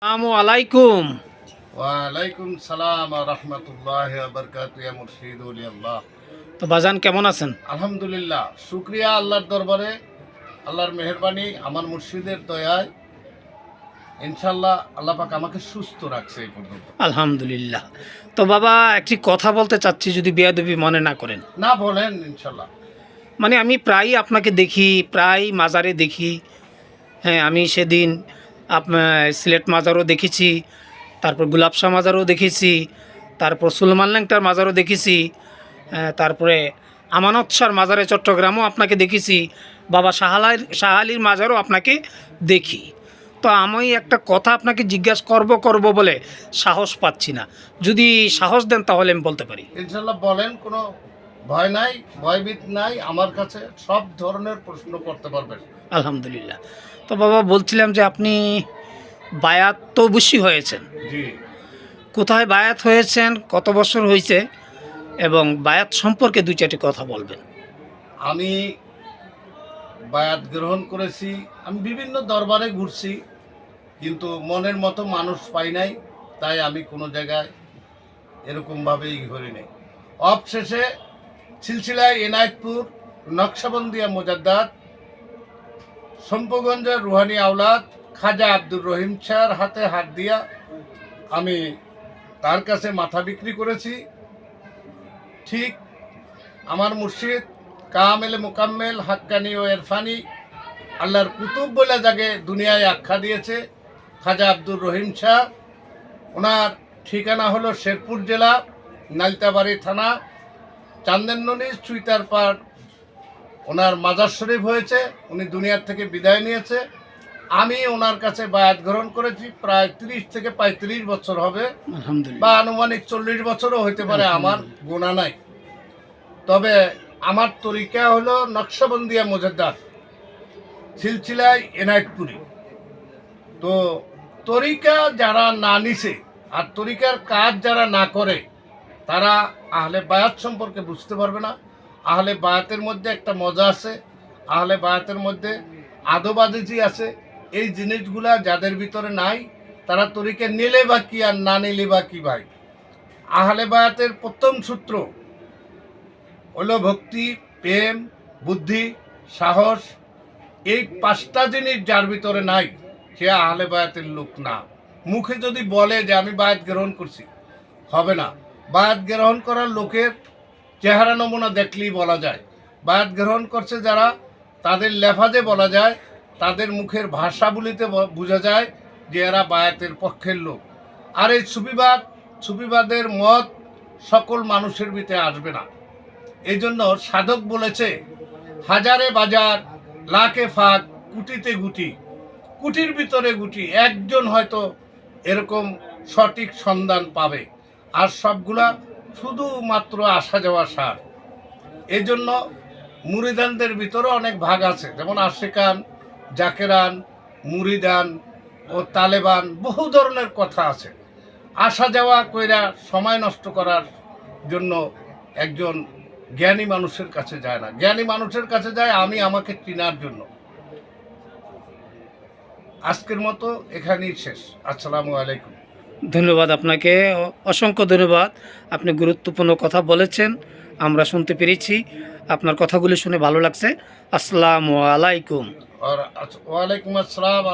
আসসালামু আলাইকুম। ওয়ালাইকুম সালাম রহমতুল্লাহ বরকাত মুর্শিদ আল্লাহ। তো বাজান কেমন আছেন? আলহামদুলিল্লাহ শুক্রিয়া আল্লাহর দরবারে আল্লাহর মেহরবানি আমার মুর্শিদের দয়ায়। ইনশাল্লাহ আল্লাহ পাক আমাকে সুস্থ রাখছে এই পর্যন্ত। আলহামদুলিল্লাহ। তো বাবা একটি কথা বলতে চাচ্ছি যদি বিয়াদবি মনে না করেন। না বলেন ইনশাল্লাহ মানে আমি প্রায়ই আপনাকে দেখি প্রায় মাজারে দেখি। হ্যাঁ আমি সেদিন সিলেট মাজারও দেখেছি, তারপর গুলাবশাহ মাজারও দেখেছি, তারপর সুলমান ল্যাংটার মাজারও দেখেছি তারপরে আমানত মাজারে চট্টগ্রামও আপনাকে দেখেছি, বাবা শাহালার শাহালির মাজারও আপনাকে দেখি। তো আমি একটা কথা আপনাকে জিজ্ঞাসা করব করব বলে সাহস পাচ্ছি না। যদি সাহস দেন তাহলে আমি বলতে পারি। ইনশাল্লাহ বলেন, কোনো ভয় নাই ভয়ভীত নাই আমার কাছে সব ধরনের প্রশ্ন করতে পারবেন। আলহামদুলিল্লাহ। তো বাবা বলছিলাম যে আপনি বায়াত তো অবশ্যই হয়েছেন। জি। কোথায় বায়াত হয়েছেন কত বছর হয়েছে এবং বায়াত সম্পর্কে দুই চারটি কথা বলবেন। আমি বায়াত গ্রহণ করেছি আমি বিভিন্ন দরবারে ঘুরছি কিন্তু মনের মতো মানুষ পাই নাই তাই আমি কোনো জায়গায় এরকমভাবেই ঘুরি নাই। অবশেষে সিলসিলায় এনায়তপুর, নকশাবন্দিয়া মোজাদ্দাদ সম্পগঞ্জের রুহানি আওলাদ, খাজা আব্দুর রহিম শাহর হাতে হাত দিয়া আমি তার কাছে মাথা বিক্রি করেছি। ঠিক আমার মুর্শিদ, কামেল মোকাম্মেল, হাক্কানি ও এরফানি আল্লাহর কুতুব বলে যাকে দুনিয়ায় আখ্যা দিয়েছে। খাজা আব্দুর রহিম শাহ ওনার ঠিকানা হলো শেরপুর জেলা, নালতাবাড়ি থানা চান্দেননি চুইতার পাড় ওনার মাজার শরীফ হয়েছে উনি দুনিয়ার থেকে বিদায় নিয়েছে। আমি ওনার কাছে বায়াত গ্রহণ করেছি প্রায় তিরিশ থেকে পঁয়ত্রিশ বছর হবে। বা আনুমানিক চল্লিশ বছরও হইতে পারে আমার গোনা নাই। তবে আমার তরিকা হলো নকশাবন্দিয়া মোজাদ্দার সিলসিলায় এনায়তপুরি। তো তরিকা যারা না নিছে আর তরিকার কাজ যারা না করে তারা আহলে বায়াত সম্পর্কে বুঝতে পারবে না। আহলে বায়াতের মধ্যে একটা মজা আছে, আহলে বায়াতের মধ্যে আদবাদিজি আছে। এই জিনিসগুলা যাদের ভিতরে নাই, তারা তরিকে নিলে বা কি আর না নিলে বা কি ভাই? আহলে বায়াতের প্রথম সূত্র হলো ভক্তি, প্রেম, বুদ্ধি, সাহস। এই পাঁচটা জিনিস যার ভিতরে নাই, সে আহলে বায়াতের লোক না। মুখে যদি বলে যে আমি বায়াত গ্রহণ করছি, হবে না। বায়াত গ্রহণ করার লোকের চেহারা নমুনা দেখলেই বলা যায়। বায়াত গ্রহণ করছে যারা, তাদের লেফাজে বলা যায়, তাদের মুখের ভাষাগুলিতে ব- বোঝা যায় যে এরা বায়াতের পক্ষের লোক। আর এই সুবিবাদ সুবিবাদের মত সকল মানুষের ভিতরে আসবে না। এই জন্য সাধক বলেছে, হাজারে বাজার, লাখে ফাঁক, কুটিতে গুটি। কুটির ভিতরে গুটি, একজন হয়তো এরকম সঠিক সন্ধান পাবে। আর সবগুলা শুধুমাত্র আসা যাওয়া সার। এই জন্য মুরিদানদের ভিতরে অনেক ভাগ আছে। যেমন আশেকান জাকেরান মুরিদান ও তালেবান, বহু ধরনের কথা আছে। আসা যাওয়া কইরা সময় নষ্ট করার জন্য একজন জ্ঞানী মানুষের কাছে যায় না। জ্ঞানী মানুষের কাছে যায়, আমি আমাকে চিনার জন্য। আজকের মতো এখানেই শেষ। আসসালামু আলাইকুম। ধন্যবাদ আপনাকে। অসংখ্য ধন্যবাদ। আপনি গুরুত্বপূর্ণ কথা বলেছেন। আমরা শুনতে পেরেছি। আপনার কথাগুলি শুনে ভালো লাগছে। আসসালামু আলাইকুম। ওয়ালাইকুম আসসালাম